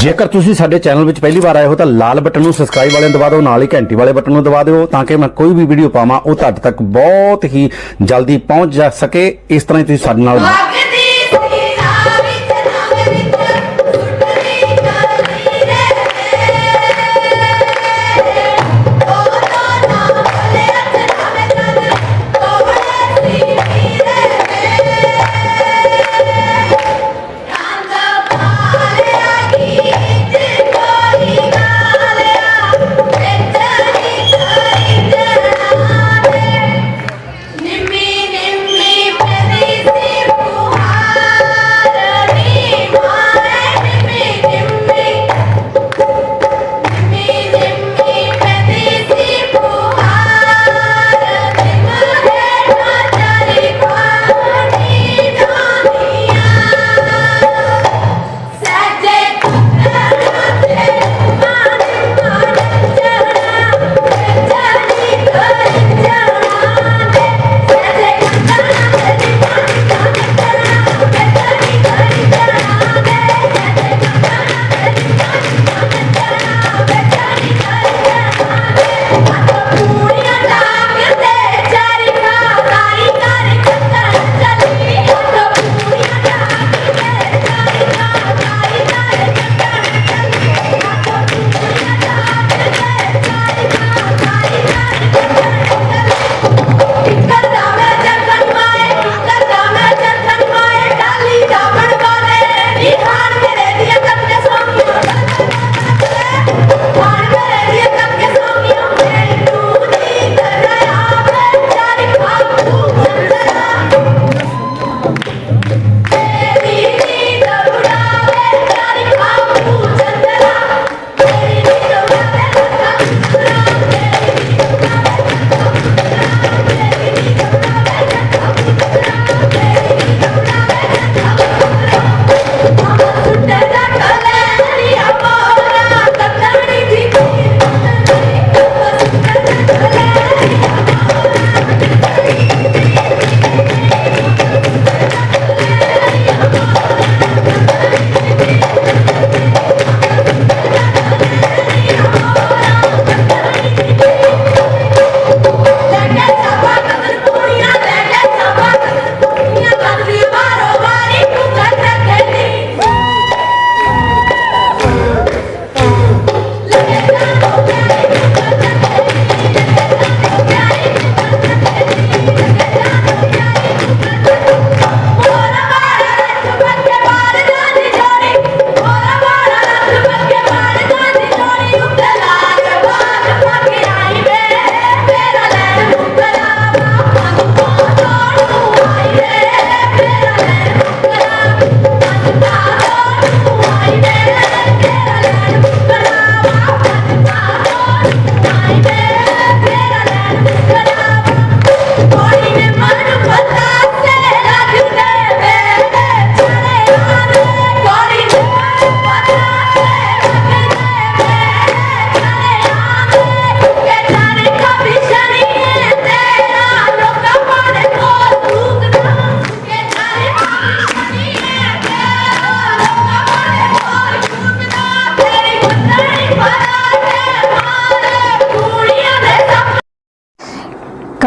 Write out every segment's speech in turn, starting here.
ਜੇਕਰ ਤੁਸੀਂ ਸਾਡੇ ਚੈਨਲ ਵਿੱਚ ਪਹਿਲੀ ਵਾਰ ਆਏ ਹੋ ਤਾਂ ਲਾਲ ਬਟਨ ਨੂੰ ਸਬਸਕ੍ਰਾਈਬ ਵਾਲੇ ਨੂੰ ਦਬਾ ਦਿਓ, ਨਾਲ ਹੀ ਘੰਟੀ ਵਾਲੇ ਬਟਨ ਨੂੰ ਦਬਾ ਦਿਓ ਤਾਂ ਕਿ ਮੈਂ ਕੋਈ ਵੀ ਵੀਡੀਓ ਪਾਵਾਂ, ਉਹ ਤੁਹਾਡੇ ਤੱਕ ਬਹੁਤ ਹੀ ਜਲਦੀ ਪਹੁੰਚ ਜਾ ਸਕੇ। ਇਸ ਤਰ੍ਹਾਂ ਹੀ ਤੁਸੀਂ ਸਾਡੇ ਨਾਲ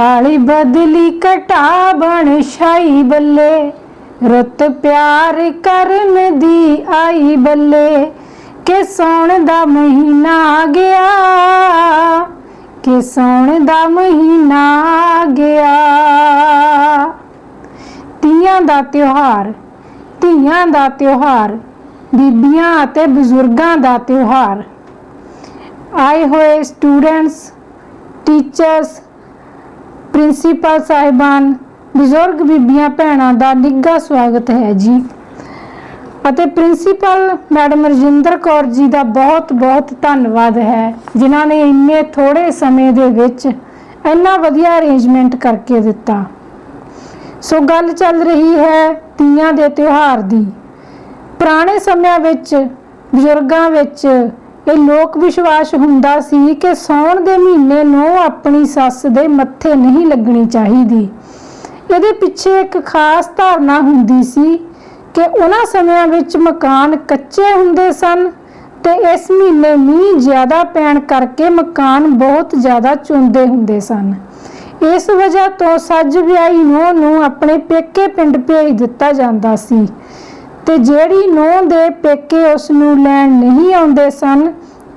ਕਾਲੀ ਬਦਲੀ ਕਟਾ ਬਣ ਸ਼ਾਈ ਬੱਲੇ। ਰੁੱਤ ਪਿਆਰ ਕਰਨ ਦੀ ਆਈ ਬੱਲੇ। ਕਿ ਸੌਣ ਦਾ ਮਹੀਨਾ ਆ ਗਿਆ, ਕਿ ਸੌਣ ਦਾ ਮਹੀਨਾ ਆ ਗਿਆ। ਤੀਆਂ ਦਾ ਤਿਉਹਾਰ, ਧੀਆਂ ਦਾ ਤਿਉਹਾਰ, ਬੀਬੀਆਂ ਅਤੇ ਬਜ਼ੁਰਗਾਂ ਦਾ ਤਿਉਹਾਰ। ਆਏ ਹੋਏ ਸਟੂਡੈਂਟਸ ਟੀਚਰਸ ਪ੍ਰਿੰਸੀਪਲ ਸਾਹਿਬਾਨ, ਬਜ਼ੁਰਗ ਬੀਬੀਆਂ ਭੈਣਾਂ ਦਾ ਨਿੱਘਾ ਸਵਾਗਤ ਹੈ ਜੀ। ਅਤੇ ਪ੍ਰਿੰਸੀਪਲ ਮੈਡਮ ਰਜਿੰਦਰ ਕੌਰ ਜੀ ਦਾ ਬਹੁਤ ਬਹੁਤ ਧੰਨਵਾਦ ਹੈ, ਜਿਨ੍ਹਾਂ ਨੇ ਇੰਨੇ ਥੋੜੇ ਸਮੇਂ ਦੇ ਵਿੱਚ ਇੰਨਾ ਵਧੀਆ ਅਰੇਂਜਮੈਂਟ ਕਰਕੇ ਦਿੱਤਾ। ਸੋ ਗੱਲ ਚੱਲ ਰਹੀ ਹੈ ਤੀਆਂ ਦੇ ਤਿਉਹਾਰ ਦੀ। ਪੁਰਾਣੇ ਸਮਿਆਂ ਵਿੱਚ, ਬਜ਼ੁਰਗਾਂ ਵਿੱਚ ਇਹ ਲੋਕ ਵਿਸ਼ਵਾਸ ਹੁੰਦਾ ਸੀ ਕਿ ਸੌਣ ਦੇ ਮਹੀਨੇ ਨੂੰ ਆਪਣੀ ਸੱਸ ਦੇ ਮੱਥੇ ਨਹੀਂ ਲੱਗਣੀ ਚਾਹੀਦੀ। ਇਹਦੇ ਪਿੱਛੇ ਇੱਕ ਖਾਸ ਧਾਰਨਾ ਹੁੰਦੀ ਸੀ ਕਿ ਉਹਨਾਂ ਸਮਿਆਂ ਵਿੱਚ ਮਕਾਨ ਕੱਚੇ ਹੁੰਦੇ ਸਨ ਤੇ ਇਸ ਮਹੀਨੇ ਮੀਂਹ ਜ਼ਿਆਦਾ ਪੈਣ ਕਰਕੇ ਮਕਾਨ ਬਹੁਤ ਜ਼ਿਆਦਾ ਚੁੰਦੇ ਹੁੰਦੇ ਸਨ। ਇਸ ਵਜ੍ਹਾ ਤੋਂ ਸੱਜ ਵਿਆਹੀ ਨੂੰਹ ਨੂੰ ਆਪਣੇ ਪੇਕੇ ਪਿੰਡ ਭੇਜ ਦਿੱਤਾ ਜਾਂਦਾ ਸੀ। ਤੇ ਜਿਹੜੀ ਨੂੰਹ ਦੇ ਪੇਕੇ ਉਸ ਨੂੰ ਲੈਣ ਨਹੀਂ ਆਉਂਦੇ ਸਨ,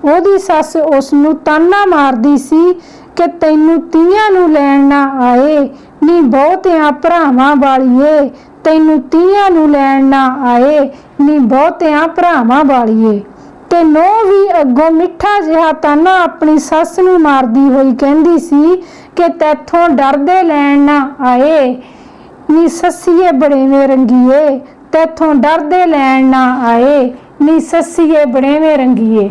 ਉਹਦੀ ਸੱਸ ਉਸ ਨੂੰ ਤਾਨਾ ਮਾਰਦੀ ਸੀ ਕਿ ਤੈਨੂੰ ਤੀਆਂ ਨੂੰ ਲੈਣ ਨਾ ਆਏ। ਨੀ ਬਹੁਤਿਆਂ ਭਰਾਵਾਂ ਵਾਲੀਏ, ਤੈਨੂੰ ਤੀਆਂ ਨੂੰ ਲੈਣ ਨਾ ਆਏ। ਨੀ ਬਹੁਤਿਆਂ ਭਰਾਵਾਂ ਵਾਲੀਏ। ਤੇ ਨੋ ਵੀ ਅੱਗੋਂ ਮਿੱਠਾ ਜਿਹਾ ਤਾਨਾ ਆਪਣੀ ਸੱਸ ਨੂੰ ਮਾਰਦੀ ਹੋਈ ਕਹਿੰਦੀ ਸੀ ਕਿ ਤੈਥੋਂ ਡਰਦੇ ਲੈਣ ਨਾ ਆਏ। ਨੀ ਸੱਸੀਏ ਬੜੇਵੇਂ ਰੰਗੀਏ ਤੈਥੋਂ ਡਰਦੇ ਲੈਣ ਨਾ ਆਏ ਨੀ ਸੱਸੀਏ ਬਣੇਵੇਂ ਰੰਗੀਏ।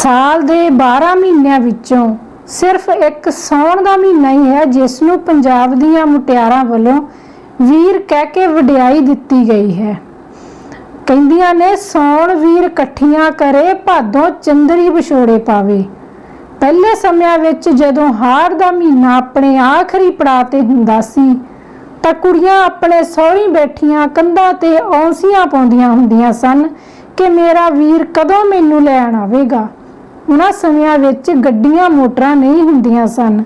ਸਾਲ ਦੇ 12 ਮਹੀਨਿਆਂ ਵਿੱਚੋਂ ਸਿਰਫ ਇੱਕ ਸੌਣ ਦਾ ਮਹੀਨਾ ਹੀ ਹੈ, ਜਿਸ ਨੂੰ ਪੰਜਾਬ ਦੀਆਂ ਮੁਟਿਆਰਾਂ ਵੱਲੋਂ ਵੀਰ ਕਹਿ ਕੇ ਵਡਿਆਈ ਦਿੱਤੀ ਗਈ ਹੈ। ਕਹਿੰਦੀਆਂ ਨੇ ਸੌਣ ਵੀਰ ਇਕੱਠੀਆਂ ਕਰੇ, ਭਾਦੋਂ ਚੰਦਰੀ ਵਿਛੋੜੇ ਪਾਵੇ। ਪਹਿਲੇ ਸਮਿਆਂ ਵਿੱਚ ਜਦੋਂ ਹਾੜ ਦਾ ਮਹੀਨਾ ਆਪਣੇ ਆਖਰੀ ਪੜਾਅ ਤੇ ਹੁੰਦਾ ਸੀ, ਤਾਂ ਕੁੜੀਆਂ ਆਪਣੇ ਸਹੁਰੀ ਬੈਠੀਆਂ ਕੰਧਾਂ ਤੇ ਔਂਸੀਆਂ ਪਾਉਂਦੀਆਂ ਹੁੰਦੀਆਂ ਸਨ ਕਿ, ਮੇਰਾ ਵੀਰ ਕਦੋਂ ਮੈਨੂੰ ਲੈਣ ਆਵੇਗਾ? ਉਹਨਾਂ ਸਮਿਆਂ ਵਿੱਚ ਗੱਡੀਆਂ ਮੋਟਰਾਂ ਨਹੀਂ ਹੁੰਦੀਆਂ ਸਨ।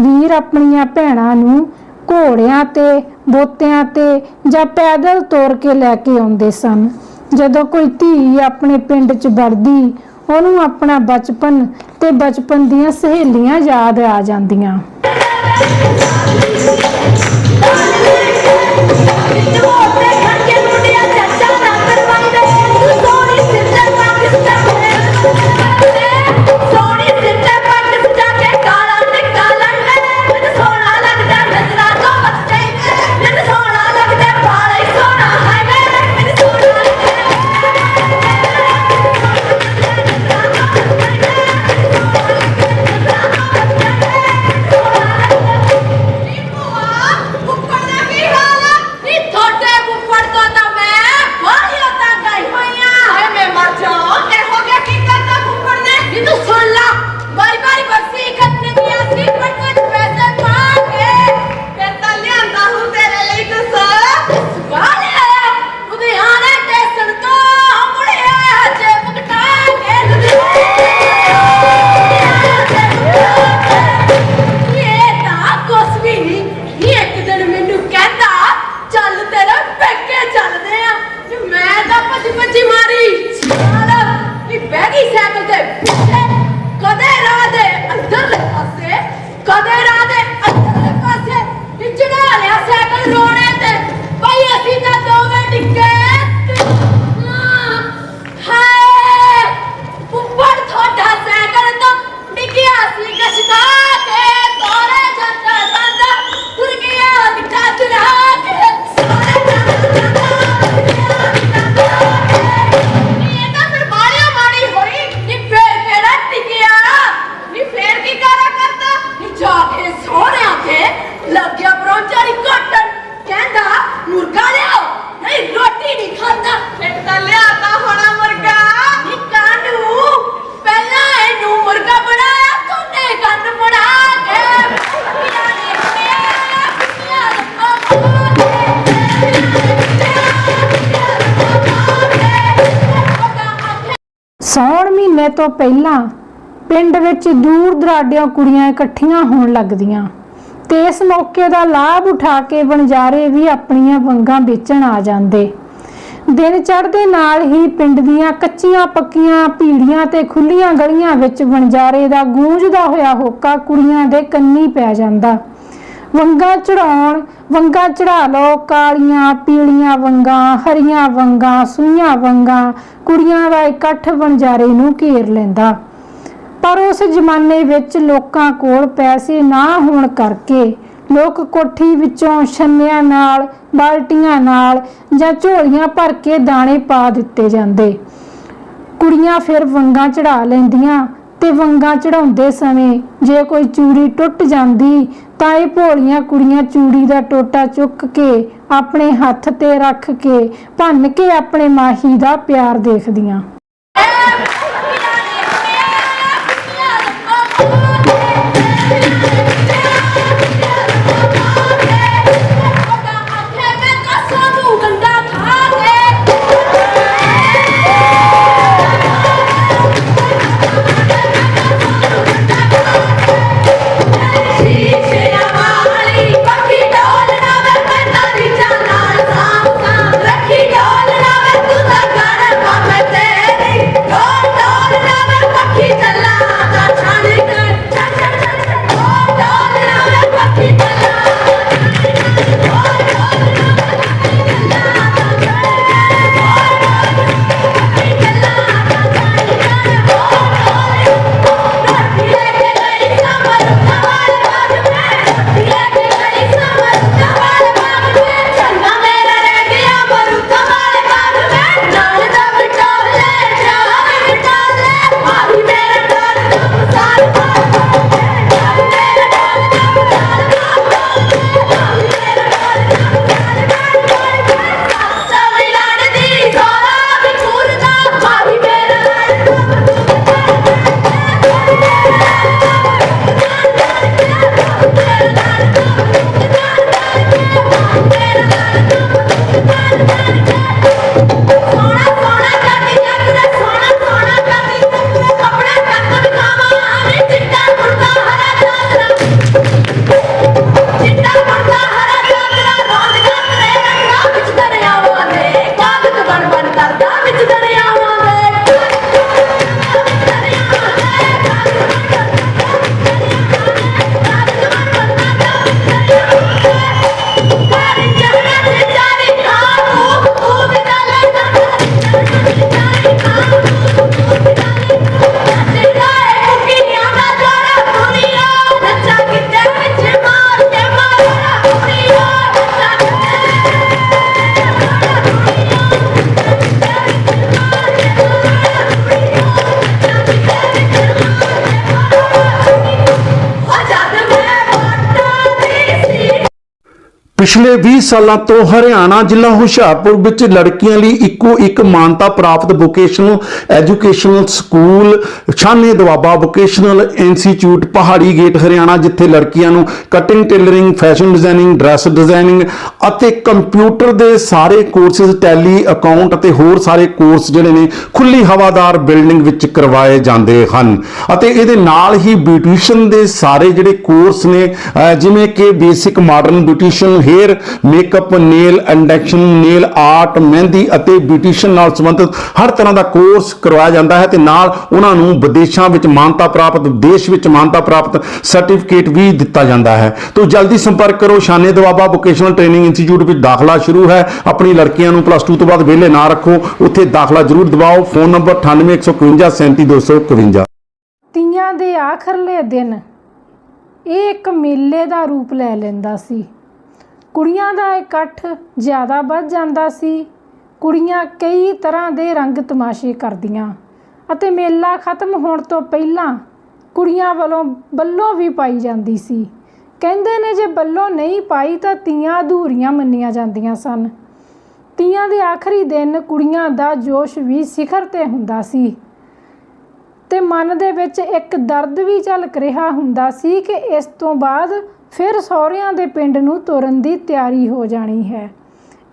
ਵੀਰ ਆਪਣੀਆਂ ਭੈਣਾਂ ਨੂੰ ਘੋੜਿਆਂ ਤੇ, ਬੋਤਿਆਂ ਤੇ ਜਾਂ ਪੈਦਲ ਤੋਰ ਕੇ ਲੈ ਕੇ ਆਉਂਦੇ ਸਨ। ਜਦੋਂ ਕੋਈ ਧੀ ਆਪਣੇ ਪਿੰਡ 'ਚ ਵੜਦੀ, ਉਹਨੂੰ ਆਪਣਾ ਬਚਪਨ ਤੇ ਬਚਪਨ ਦੀਆਂ ਸਹੇਲੀਆਂ ਯਾਦ ਆ ਜਾਂਦੀਆਂ। ਸੌਣ ਮਹੀਨੇ ਤੋਂ ਪਹਿਲਾਂ ਪਿੰਡ ਵਿੱਚ ਦੂਰ ਦਰਾਡਿਆਂ ਕੁੜੀਆਂ ਇਕੱਠੀਆਂ ਹੋਣ ਲੱਗਦੀਆਂ ਤੇ ਇਸ ਮੌਕੇ ਦਾ ਲਾਭ ਉਠਾ ਕੇ ਵਣਜਾਰੇ ਵੀ ਆਪਣੀਆਂ ਵੰਗਾਂ ਵੇਚਣ ਆ ਜਾਂਦੇ। ਦਿਨ ਚੜ੍ਹਦੇ ਨਾਲ ਹੀ ਪਿੰਡ ਦੀਆਂ ਕੱਚੀਆਂ ਪੱਕੀਆਂ ਭੀੜੀਆਂ ਤੇ ਖੁੱਲੀਆਂ ਗਲੀਆਂ ਵਿੱਚ ਵਣਜਾਰੇ ਦਾ ਗੂੰਜਦਾ ਹੋਇਆ ਹੋਕਾ ਕੁੜੀਆਂ ਦੇ ਕੰਨੀ ਪੈ ਜਾਂਦਾ। ਵੰਗਾਂ ਚੜਾਉਣ, ਵੰਗਾਂ ਚੜਾ ਲਓ, ਕਾਲੀਆਂ, ਪੀਲੀਆਂ ਵੰਗਾਂ, ਹਰੀਆਂ ਵੰਗਾਂ ਸੂਈਆਂ ਵੰਗਾਂ, ਕੁੜੀਆਂ ਦਾ ਇਕੱਠ ਵਣਜਾਰੇ ਨੂੰ ਘੇਰ ਲੈਂਦਾ। ਪਰ ਉਸ ਜ਼ਮਾਨੇ ਵਿੱਚ ਲੋਕਾਂ ਕੋਲ ਪੈਸੇ ਨਾ ਹੋਣ ਕਰਕੇ ਲੋਕ ਕੋਠੀ ਵਿੱਚੋਂ ਛੰਨਿਆਂ ਨਾਲ, ਬਾਲਟੀਆਂ ਨਾਲ ਜਾਂ ਝੋਲੀਆਂ ਭਰ ਕੇ ਦਾਣੇ ਪਾ ਦਿੱਤੇ ਜਾਂਦੇ। ਕੁੜੀਆਂ ਫਿਰ ਵੰਗਾਂ ਚੜਾ ਲੈਂਦੀਆਂ ਤੇ ਵੰਗਾਂ ਚੜਾਉਂਦੇ ਸਮੇਂ ਜੇ ਕੋਈ ਚੂੜੀ ਟੁੱਟ ਜਾਂਦੀ, ਤਾਂ ਇਹ ਭੋਲੀਆਂ ਕੁੜੀਆਂ ਚੂੜੀ ਦਾ ਟੋਟਾ ਚੁੱਕ ਕੇ ਆਪਣੇ ਹੱਥ ਤੇ ਰੱਖ ਕੇ ਭੰਨ ਕੇ ਆਪਣੇ ਮਾਹੀ ਦਾ ਪਿਆਰ ਦੇਖਦੀਆਂ। ਪਿਛਲੇ 20 ਸਾਲਾਂ ਤੋਂ ਹਰਿਆਣਾ ਜ਼ਿਲ੍ਹਾ ਹੁਸ਼ਿਆਰਪੁਰ ਵਿੱਚ ਲੜਕੀਆਂ ਲਈ ਇੱਕੋ ਇੱਕ ਮਾਨਤਾ ਪ੍ਰਾਪਤ vocational educational school Shane Doaba vocational institute Pahari gate Haryana, ਜਿੱਥੇ ਲੜਕੀਆਂ ਨੂੰ cutting tailoring fashion designing dress designing ਅਤੇ ਕੰਪਿਊਟਰ ਦੇ ਸਾਰੇ ਕੋਰਸਿਸ ਟੈਲੀ ਅਕਾਊਂਟ ਅਤੇ ਹੋਰ ਸਾਰੇ ਕੋਰਸ ਜਿਹੜੇ ਨੇ ਖੁੱਲੀ ਹਵਾਦਾਰ ਬਿਲਡਿੰਗ ਵਿੱਚ ਕਰਵਾਏ ਜਾਂਦੇ ਹਨ। ਅਤੇ ਇਹਦੇ ਨਾਲ ਹੀ ਬਿਊਟੀਸ਼ੀਅਨ ਦੇ ਸਾਰੇ ਜਿਹੜੇ ਕੋਰਸ ਨੇ ਜਿਵੇਂ ਕਿ basic modern beautician hair makeup nail induction nail art mehndi ਅਤੇ ਬਿਊਟੀਸ਼ੀਅਨ ਨਾਲ ਸੰਬੰਧਿਤ ਹਰ ਤਰ੍ਹਾਂ ਦਾ ਕੋਰਸ ਕਰਵਾਇਆ ਜਾਂਦਾ ਹੈ ਤੇ ਨਾਲ ਉਹਨਾਂ ਨੂੰ ਵਿਦੇਸ਼ਾਂ ਵਿੱਚ ਮਾਨਤਾ ਪ੍ਰਾਪਤ, ਦੇਸ਼ ਵਿੱਚ ਮਾਨਤਾ ਪ੍ਰਾਪਤ ਸਰਟੀਫਿਕੇਟ ਵੀ ਦਿੱਤਾ ਜਾਂਦਾ ਹੈ। ਤੋਂ ਜਲਦੀ ਸੰਪਰਕ ਕਰੋ, Shane Doaba vocational training institute ਵਿੱਚ ਦਾਖਲਾ ਸ਼ੁਰੂ ਹੈ। ਆਪਣੀ ਲੜਕੀਆਂ ਨੂੰ ਪਲੱਸ 2 ਤੋਂ ਬਾਅਦ ਵਿਹਲੇ ਨਾ ਰੱਖੋ। ਉੱਥੇ ਦਾਖਲਾ ਜ਼ਰੂਰ ਦਿਵਾਓ। ਫੋਨ ਨੰਬਰ 9815 37251 ਤੀਆਂ ਦੇ ਆਖਰਲੇ ਦਿਨ, ਇਹ ਇੱਕ ਮੇਲੇ ਦਾ ਰੂਪ ਲੈ ਲੈਂਦਾ ਸੀ। ਕੁੜੀਆਂ ਦਾ ਇਕੱਠ ਜ਼ਿਆਦਾ ਵੱਧ ਜਾਂਦਾ ਸੀ। ਕੁੜੀਆਂ ਕਈ ਤਰ੍ਹਾਂ ਦੇ ਰੰਗ ਤਮਾਸ਼ੇ ਕਰਦੀਆਂ ਅਤੇ ਮੇਲਾ ਖਤਮ ਹੋਣ ਤੋਂ ਪਹਿਲਾਂ ਕੁੜੀਆਂ ਵੱਲੋਂ ਬੱਲੋਂ ਵੀ ਪਾਈ ਜਾਂਦੀ ਸੀ। ਕਹਿੰਦੇ ਨੇ ਜੇ ਬੱਲੋਂ ਨਹੀਂ ਪਾਈ ਤਾਂ ਤੀਆਂ ਅਧੂਰੀਆਂ ਮੰਨੀਆਂ ਜਾਂਦੀਆਂ ਸਨ। ਤੀਆਂ ਦੇ ਆਖਰੀ ਦਿਨ ਕੁੜੀਆਂ ਦਾ ਜੋਸ਼ ਵੀ ਸਿਖਰ ਤੇ ਹੁੰਦਾ ਸੀ ਤੇ ਮਨ ਦੇ ਵਿੱਚ ਇੱਕ ਦਰਦ ਵੀ ਝਲਕ ਰਿਹਾ ਹੁੰਦਾ ਸੀ ਕਿ ਇਸ ਤੋਂ ਬਾਅਦ ਫਿਰ ਸਹੁਰਿਆਂ ਦੇ ਪਿੰਡ ਨੂੰ ਤੁਰਨ ਦੀ ਤਿਆਰੀ ਹੋ ਜਾਣੀ ਹੈ।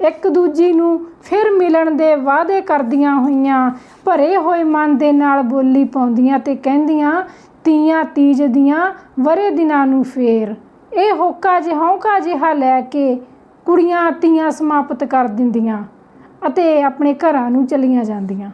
ਇੱਕ ਦੂਜੀ ਨੂੰ ਫਿਰ ਮਿਲਣ ਦੇ ਵਾਅਦੇ ਕਰਦੀਆਂ ਹੋਈਆਂ, ਭਰੇ ਹੋਏ ਮਨ ਦੇ ਨਾਲ ਬੋਲੀ ਪਾਉਂਦੀਆਂ ਤੇ ਕਹਿੰਦੀਆਂ, ਤੀਆਂ ਤੀਜ ਦੀਆਂ ਵਰੇ ਦਿਨਾਂ ਨੂੰ ਫੇਰ। ਇਹ ਹੋਕਾ ਜਿਹਾ, ਹੌਕਾ ਜਿਹਾ ਲੈ ਕੇ ਕੁੜੀਆਂ ਤੀਆਂ ਸਮਾਪਤ ਕਰ ਦਿੰਦੀਆਂ ਅਤੇ ਆਪਣੇ ਘਰਾਂ ਨੂੰ ਚਲੀਆਂ ਜਾਂਦੀਆਂ।